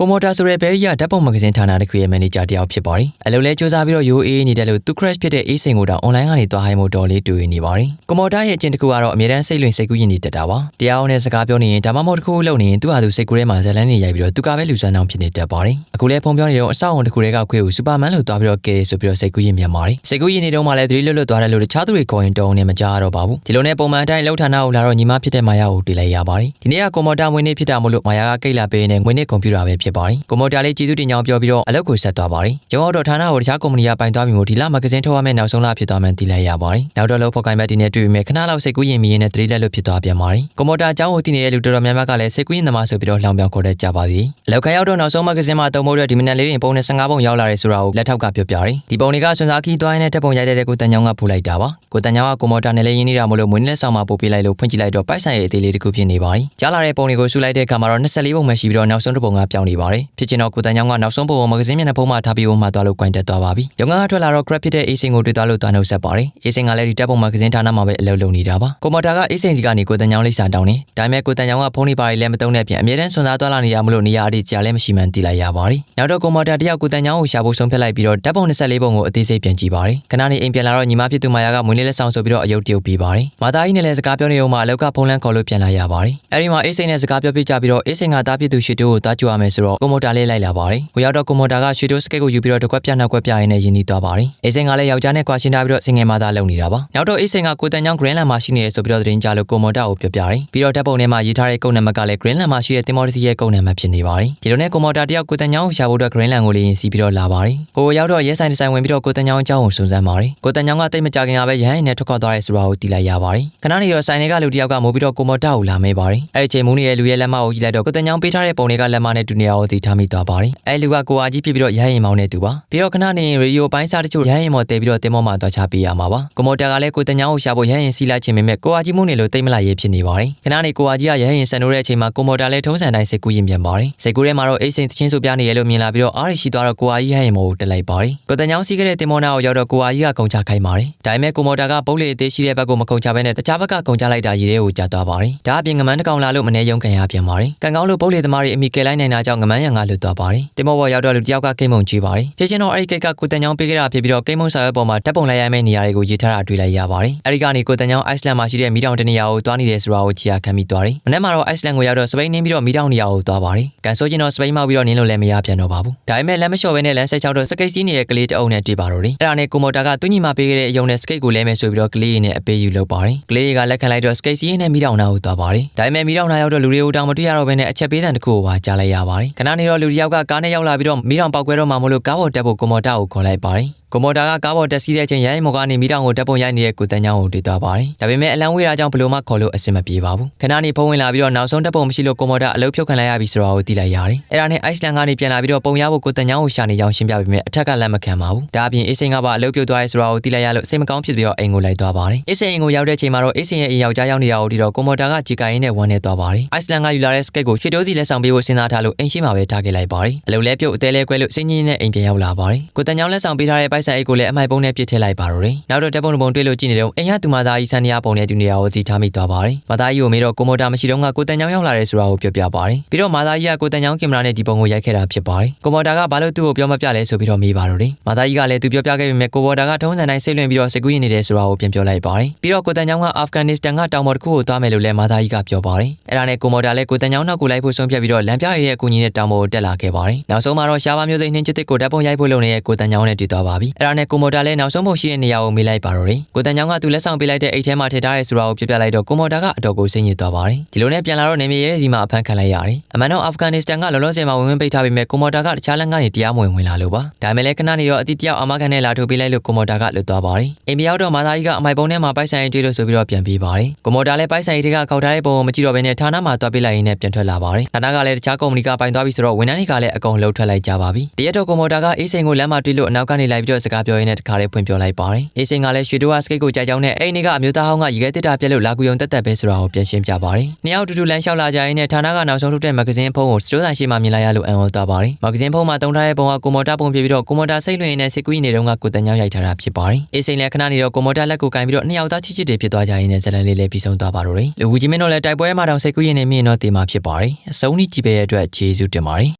ကိုမော်တာဆိုတဲ့ဘယ်ရီကဓာတ်ပုံမဂဇင်းဌာနတစ်ခုရဲ့မန်နေဂျာတယောက်ဖြစ်ပါတယ်အလုပ်လဲစူးစမ်းပြီးတော့ရိုးအေးနေတယ်လို့သူ crash ဖြစ်တဲ့အေးစိန်ကိုတော့ online ကနေတွားဟိုင်းမှုတော်လေးတွေ့နေပါတယ်ကိုမော်တာရဲ့အကျင့်တစ်ခုကတော့အမြဲတမ်းစိတ်လွင်စိတ်ကူးရင်နေတတ်တာပါတရားအောင်နဲ့စကားပြောနေရင်ဒါမှမဟုတ်တစ်ခုခုလုပ်နေရင်သူ့ဟာသူစိတ်ကူးထဲမှာဇလန်းနေရိုက်ပြီးတော့သူကပဲလူစမ်းအောင်ဖြစ်နေတတ်ပါတယ်အခုလဲဖုန်းပြောနေတော့အဆောက်အုံတစ်ခုတည်းကခွေကိုစူပါမန်လို့တွားပြီးတော့ကဲဆိုပြီးတော့စိတ်ကူးရင်ပြန်ပါတယ်စိတ်ကူးရင်နေတော့မှလည်းသတိလွတ်လွတ်သွားတယ်လို့တခြားသူတွေခေါ်ရင်တုံးနေမကြတော့ပါဘူးဒီလိုနဲ့ပုံမှန်အတိုင်းလှုပ်ဌာနကိုလာတော့ညီမဖြစ်တဲ့မာယာကိုတွေ့လိုက်ရပါတယ်ဒီနေ့ကကိုမော်တာမွေးနေ့ဖြစ်တာမို့လို့မာယာကကိတ်လာပေးနေငွေနေ့ကွန်ပျူတာပဲဖြစ်ပါတယ်ကိုမော်တာလေးကျေးဇူးတင်ကြောင်းပြောပြီးတော့အလုပ်ကိုဆက်သွားပါတယ်ကျောင်းတော်ဌာနကိုတခြားကုမ္ပဏီကပိုင်သွားပြီမို့ဒီလမဂဇင်းထုတ်ရမယ့်နောက်ဆုံးလဖြစ်သွားမှန်းသိလိုက်ရပါတယ်နောက်တော့လို့ဖော်ကိုင်ဘက်ဒီနဲ့တွေ့ပြီးမြဲခဏလောက်စိတ်ကူးရင်မြင်နဲ့တတိလက်လို့ဖြစ်သွားပြန်ပါတယ်ကိုမော်တာအကြောင်းကိုသိနေတဲ့လူတော်တော်များများကလည်းစိတ်ကူးရင်သမားဆိုပြီးတော့လောင်ပြောင်ခေါ်တတ်ကြပါသည်အလောက်ခရောက်တော့နောက်ဆုံးမဂဇင်းမှာတုံမို့တဲ့ဒီမနက်လေးရင်ပုံနဲ့15ပုံရောက်လာတယ်ဆိုတာကိုလက်ထောက်ကပြောပြတယ်ဒီပုံတွေကစွန်စားခီးသွားရင်တက်ပုံရိုက်တဲ့ကိုတန်ချောင်းကဖူလိုက်တာပါကိုတန်ချောင်းကကိုမော်တာနဲ့လည်းရင်းနေတာမို့လို့မွေးနေ့လက်ဆောင်မှာပို့ပေးလိုက်လို့ဖွင့်ကြည့်လိုက်တော့ပိုက်ဆိုင်ရဲ့အသေးလေးတစ်ခုဖြစ်နေပါတယ်ကြားလာတဲ့ပုံတွေကိုဆူလိုက်တဲ့အခါမှာတော့24ပုံမှရှိပြီးတော့နောက်ဆုံးတစ်ပုံကပြောင်းနေပါတယ်ဖြစ်ချင်တော့ကိုတန်ချောင်းကနောက်ဆုံးပုံကိုမဂဇင်းမျက်နှာဖုံးမှာထားပြီးပုံမှာသွားလို့ကွင်တက်သွားပါပြီရုံကထွက်လာတော့ grab ဖြစ်တဲ့ A စင်ကိုတွေ့သွားလို့သွားနှုတ်ဆက်ပါတယ် A စင်ကလည်းဒီတက်ပုံမဂဇင်းဌာနမှာပဲအလုပ်လုပ်နေတာပါကိုမော်တာက A စင်စီကနေကိုတန်ချောင်းလိပ်စာတောင်းနေဒါပေမဲ့ကိုတန်ချောင်းကဖုန်းလေးပါရီလည်းမတုံးတဲ့ပြင်အမြဲတမ်းစွန်စားသွားလာနေရမလို့နေရာအတိကြာလည်းမရှိမှန်းသိလိုက်ရပါတယ်နောက်တော့ကိုမော်တာတယောက်ကိုတန်ချောင်းကိုရှာဖို့ဆုံးဖြတ်လိုက်ပြီးတော့တက်ပုံ24ပုံကိုအသေးစိတ်ပြန်ကြည့်ပါတယ်ခဏနေအိမ်ပြန်လာတော့ညီမဖြစ်သူမာယာကမွေးနေ့လက်ဆောင်ဆိုပြီးတော့အယုတ်တရုတ်ပေးပါတယ်မာသားကြီးနဲ့လည်းစကားပြောနေအောင်မှအလောက်ကဖုန်းလန်းခေါ်လို့ပြန်လာရပါတယ်အဲဒီမှာအေးစိန်နဲ့စကားပြောပြကြပြီးတော့အေးစိန်ကတားဖြစ်သူရှီတိုကိုတားကြွရမယ်ဆိုတော့ကိုမော်တာလေးလိုက်လာပါတယ်ဟိုရောက်တော့ကိုမော်တာကရှီတိုစကိတ်ကိုယူပြီးတော့တစ်ခွက်ပြနှောက်ခွက်ပြရင်းနဲ့ယဉ်နီးသွားပါတယ်အေးစိန်ကလည်းယောက်ျားနဲ့ကွာရှင်းထားပြီးတော့စင်ငယ်မာသားလုံနေတာပါနောက်တော့အေးစိန်ကကိုတန်ချောင်း Greenland မှာရှိနေရဆိုပြီးတော့သတင်းကြလို့ကိုမော်တာကိုပြောပြတယ်ပြီးတော့ဓာတ်ပုံထဲမှာရေးထားတဲ့ကုတ်နံပါတ်ကလည်း Greenland မှာရှိတဲ့တင်မော်တစီရဲ့ကုတ်နံပါတ်ဖြစ်နေပါတယ်ဒီလိုနဲ့ကိုမော်တာတယောက်ကိုတန်ချောင်းကိုရှာဖို့အတွက် Greenland ကိုလေးရင်စီးပြီးတော့လာပါတယ်ဟိုရောက်တော့ရဲဆိုင်တစ်ဆိုင်ဝင်ပြီးတော့ကိုတန်ချောင်းအကြောင်းကိုစုံစမ်းပါတယ်ကိုတန်ချောင်းကတိတ်မကြခင်ကပဲရဟန်းနဲ့ထွက်ခွာသွားရဲဆိုတာကိုသိလိုက်ရပါတယ်ခဏနေရောဆိုင်တွေကလူတယောက်ကမိုးပြီးတော့ကိုမော်တာကိုလာမဲပါတယ်အဲ့ဒီချိန်မူးနေတဲ့လူရဲ့လက်မကိုကြည့်လိုက်တော့ကိုတန်ချောင်းပေးထားတဲ့ပုံတွေကလက်မနဲ့တူနေအောင်သိထားမိသွားပါတယ်အဲ့လူကကိုအားကြီးဖြစ်ပြီးတော့ရဟရင်မောင်းနေသူပါပြီးတော့ခဏနေရေဒီယိုပိုင်းစားတချို့ရဟရင်မော်တဲပြီးတော့တင်မောမှာသွားချပေးရမှာပါကိုမော်တာကလည်းကိုတန်ချောင်းကိုရှာဖို့ရဟရင်စီလိုက်ခြင်းပေမဲ့ကိုအားကြီးမှုနေလို့တိတ်မလာရေးဖြစ်နေပါတယ်ခဏနေကိုအားကြီးကရဟရင်ဆန်နိုးတဲ့အချိန်မှာကိုမော်တာလည်းထုံးစံတိုင်းစိတ်ကူးရင်ပြန်ပါတယ်စိတ်ကူးထဲမှာတော့အိတ်စိန်သချင်းဆိုပြနေရလို့မြင်လာပြီးတော့အားရရှိသွားတော့ကိုအားကြီးရဟရင်မော်ကိုတက်လိုက်ပါတယ်ကိုတန်ချောင်းစီးခဲ့တဲ့တင်မောနာကိုရောက်တော့ကိုအားကြီးကကုံချခိုင်းပါတယ်ဒါပေမဲ့ကိုမော်တာကပုတ်လေအသေးရှိတဲ့ဘက်ကိုမကုံချဘဲနဲ့တခြားဘက်ကကုံချလိုက်တာရေထဲကိုကျသွားပါတယ်ဒါအပြင်ငမန်းတစ်ကောင်လာလို့မနေယုံခံရပြန်ပါတယ်ကံကောင်းလို့ပုတ်လေသမားတွေအမိကယ်လိုက်နိုင်တာကြောင့်ငမန်းရံကလွတ်သွားပါတယ်တင်မောဘော်ရောက်တော့လူတယောက်ကကိမ့်မုံကြည့်ပါတယ်ဖြစ်ချင်းတော့အဲ့ဒီကိတ်ကကိုတန်ချောင်းပေးခဲ့တာဖြစ်ပြီးတော့ကိမ့်မုံစာရွက်ပေါ်မှာတပ်ပုံလိုက်ရမယ့်နေရာတွေကိုရေးထားတာတွေ့လိုက်ရပါတယ်အဲ့ဒီကနေကိုတန်ချောင်းအိုက်စလန်မှာရှိတဲ့မီတောင်တနေရာကိုတွားနေတယ်ဆိုတာကိုကြည့်ရခံပြီးသွားတယ်မနေ့မှာတော့အိုက်စလန်ကိုရောက်တော့စပိန်နင်းပြီးတော့မီတောင်နေရာကိုတွားပါတယ်ကန်ဆိုချင်းတော့စပိန်မောက်ပြီးတော့နင်းလို့လည်းမရပြန်တော့ပါဘူးဒါပေမဲ့လမ်းမလျှော်ဘဲနဲ့လမ်းဆက်ချောက်တော့စကိတ်စီးနေတဲ့ကလေးတအုပ်နဲ့တွေ့ပါတော့တယ်အဲ့ဒါနဲ့ကိုမော်တာကသူညီမပေးခဲ့တဲ့အယုံနဲ့စကိတ်ကိုလဲမယ်ဆိုပြီးတော့ကလေးရင်းနဲ့အပေးယူလုပ်ပါတယ်ကလေးကလက်ခံလိုက်တော့စကိတ်စီးရင်းနဲ့မီတောင်နာကိုတွားပါတယ်ဒါပေမဲ့မီတောင်နာရောက်တော့လူတွေကိုတောင်မတွေ့ရတော့ဘဲနဲ့အချက်ပေးတဲ့တခုကိုပါကြားလိုက်ရပါတယ်ခဏနေတော့လူတယောက်ကကားနဲ့ရောက်လာပြီးတော့မီတောင်ပောက်ကွဲတော့မှမလို့ကားပေါ်တက်ဖို့ကိုမော်တာကိုခေါ်လိုက်ပါတယ် ကိုမော်တာကကားပေါ်တက်စီးတဲ့အချိန်ရိုင်းမော်ကနေမိတောင်ကိုတက်ပုံရိုက်နေတဲ့ကိုတန်းချောင်းကိုတွေ့သွားပါတယ်။ဒါပေမဲ့အလံဝေးတာကြောင့်ဘလို့မှခေါ်လို့အဆင်မပြေပါဘူး။ခဏနေဖုန်းဝင်လာပြီးတော့နောက်ဆုံးတက်ပုံမရှိလို့ကိုမော်တာအလုပ်ဖြုတ်ခံလိုက်ရပြီဆိုတာကိုသိလိုက်ရတယ်။အဲ့ဒါနဲ့အိုက်စလန်ကနေပြန်လာပြီးတော့ပုံရဖို့ကိုတန်းချောင်းကိုရှာနေကြောင်းရှင်းပြပြီးမြဲအထက်ကလက်မခံပါဘူး။ဒါအပြင်အေးစိန်ကပါအလုပ်ပြုတ်သွားရဲဆိုတာကိုသိလိုက်ရလို့စိတ်မကောင်းဖြစ်ပြီးတော့အိမ်ကိုလိုက်သွားပါတယ်။အေးစိန်အိမ်ကိုရောက်တဲ့ချိန်မှာတော့အေးစိန်ရဲ့အိမ်ယောက်ျားရောက်နေတာကိုဒီတော့ကိုမော်တာကကြည်ကိုင်းနဲ့ဝမ်းနေသွားပါတယ်။အိုက်စလန်ကယူလာတဲ့စကတ်ကိုရွှေတိုးစီလက်ဆောင်ပေးဖို့စဉ်းစားထားလို့အိမ်ရှိမှာပဲထားခဲ့လိုက်ပါတယ်။အလုပ်လဲပြုတ်အသေးလဲကွဲလို့စိတ်ညစ်နဲ့အိမ်ပြန်ရောက်လာပါတယ်။ကိုတန်းချောင်းလက်ဆောင်ပေးထားတဲ့ပိုက်ဆံအိတ်ကိုလည်းအမိုက်ပုံနဲ့ပြစ်ထည့်လိုက်ပါတော့တယ်။နောက်တော့တက်ပုံတစ်ပုံတွေ့လို့ကြည့်နေတော့အိမ်ရသူမသားကြီးဆန်နီယာပုံနဲ့တူနေရကိုသိထားမိသွားပါတယ်။မသားကြီးကိုမေးတော့ကိုမိုတာမရှိတော့ကကိုတန်ချောင်းရောက်လာတယ်ဆိုတာကိုပြောပြပါတယ်။ပြီးတော့မသားကြီးကကိုတန်ချောင်းကင်မရာနဲ့ဒီပုံကိုရိုက်ခဲ့တာဖြစ်ပါတယ်။ကိုမော်တာကဘာလို့သူ့ကိုပြောမပြလဲဆိုပြီးတော့မေးပါတော့တယ်။မသားကြီးကလည်းသူပြောပြခဲ့ပေမဲ့ကိုမော်တာကထုံးစံတိုင်းစိတ်လွင်ပြီးတော့စိတ်ကူးရင်နေတယ်ဆိုတာကိုပြန်ပြောလိုက်ပါတယ်။ပြီးတော့ကိုတန်ချောင်းကအာဖဂန်နစ္စတန်ကတောင်ပေါ်တစ်ခုကိုသွားမယ်လို့လည်းမသားကြီးကပြောပါတယ်။အဲ့ဒါနဲ့ကိုမော်တာလည်းကိုတန်ချောင်းနောက်ကိုလိုက်ဖို့ဆုံးဖြတ်ပြီးတော့လမ်းပြရရဲ့အကူအညီနဲ့တောင်ပေါ်ကိုတက်လာခဲ့ပါတယ်။နောက်ဆုံးမှာတော့ရှားပါမျိုးစိတ်နှင်းချစ်တစ်ကိုဓာတ်ပုံရိုက်ဖို့လုပ်နေတဲ့ကိုတန်ချောင်းနဲ့တွေ့သွားပါပြီ။အဲ့ဒါနဲ့ကိုမော်တာလည်းနောက်ဆုံးပုံရှိတဲ့နေရာကိုမေးလိုက်ပါတော့တယ်။ကိုတန်ချောင်းကသူလက်ဆောင်ပေးလိုက်တဲ့အိတ်ထဲမှာထည့်ထားရဲဆိုတာကိုပြပြလိုက်တော့ကိုမော်တာကအတော်ကိုစိတ်ညစ်သွားပါတယ်။ဒီလိုနဲ့ပြန်လာတော့နေမြေရဲစီမှာအဖမ်းခံလိုက်ရတယ်။အမှန်တော့အာဖဂန်နစ္စတန်ကလောလောဆယ်မှာဝင်ဝင်ပိတ်ထားပေမဲ့ကိုမော်တာကတခြားလမ်းကနေတရားမဝင်ဝင်လာလို့ပါ။ဒါပေမဲ့လည်းခဏနေတော့အတိတယောက်အမကန်နဲ့လာထုတ်ပေးလိုက်လို့ကိုမော်တာကလွတ်သွားပါတယ်။အိမ်ပြောက်တော့မာသားကြီးကအမိုက်ပုံထဲမှာပိုက်ဆိုင်တွေ့လို့ဆိုပြီးတော့ပြန်ပြေးပါတယ်။ကိုမော်တာလည်းပိုက်ဆိုင်တွေကခောက်ထားတဲ့ပုံကိုမကြည့်တော့ဘဲနဲ့ဌာနမှာသွားပေးလိုက်ရင်းနဲ့ပြန်ထွက်လာပါတယ်။ဌာနကလည်းတခြားကုမ္ပဏီကပိုင်သွားပြီဆိုတော့ဝန်ထမ်းတွေကလည်းအကုန်လှုပ်ထွက်လိုက်ကြပါပြီ။တရက်တော့ကိုမော်တာကအေးစိန်ကိုလမ်းမှာတွေ့လို့အနောက်ကနေလိုက်ပြီးတော့စကားပြောရင်းနဲ့တခါလေးဖွင့်ပြောလိုက်ပါတယ်။အေးစိန်ကလည်းရွှေတိုးကစကိတ်ကိုကြိုက်ကြောင်းနဲ့အိမ်တွေကအမျိုးသားဟောင်းကရေခဲတစ်တာပြက်လို့လာကူယုံတက်တက်ပဲဆိုတာကိုပြန်ရှင်းပြပါတယ်။နှစ်ယောက်တူတူလမ်းလျှောက်လာကြရင်းနဲ့ဌာနကနောက်ဆုံးထုတ်တဲ့မဂဇင်းဖုန်းကိုစတိုးဆိုင်ရှိမှမြင်လိုက်ရလို့အံ့ဩသွားပါတယ်။မဂဇင်းဖုန်းမှာတုံထားတဲ့ပုံကကိုမော်တာပုံပြပြီးတော့ကိုမော်တာစိတ်လွင်နေတဲ့စစ်ကူးနေတုန်းကကိုတန်ချောင်းရိုက်ထားတာဖြစ်ပါတယ်။အေးစိန်လည်းခဏနေတော့ကိုမော်တာလက်ကိုကင်ပြီးတော့နှစ်ယောက်သားချစ်ချစ်တွေဖြစ်သွားကြရင်းနဲ့ဇလန်လေးလည်းပြီးဆုံးသွားပါတော့တယ်။လူကြီးမင်းတို့လည်းတိုက်ပွဲမှာတော့စိတ်ကူးရင်နေမြင်တော့တေမှာဖြစ်ပါတယ်။အဆုံးကြီးကြည့်ပေးတဲ့အတွက်ကျေးဇူးတင်ပါတယ်။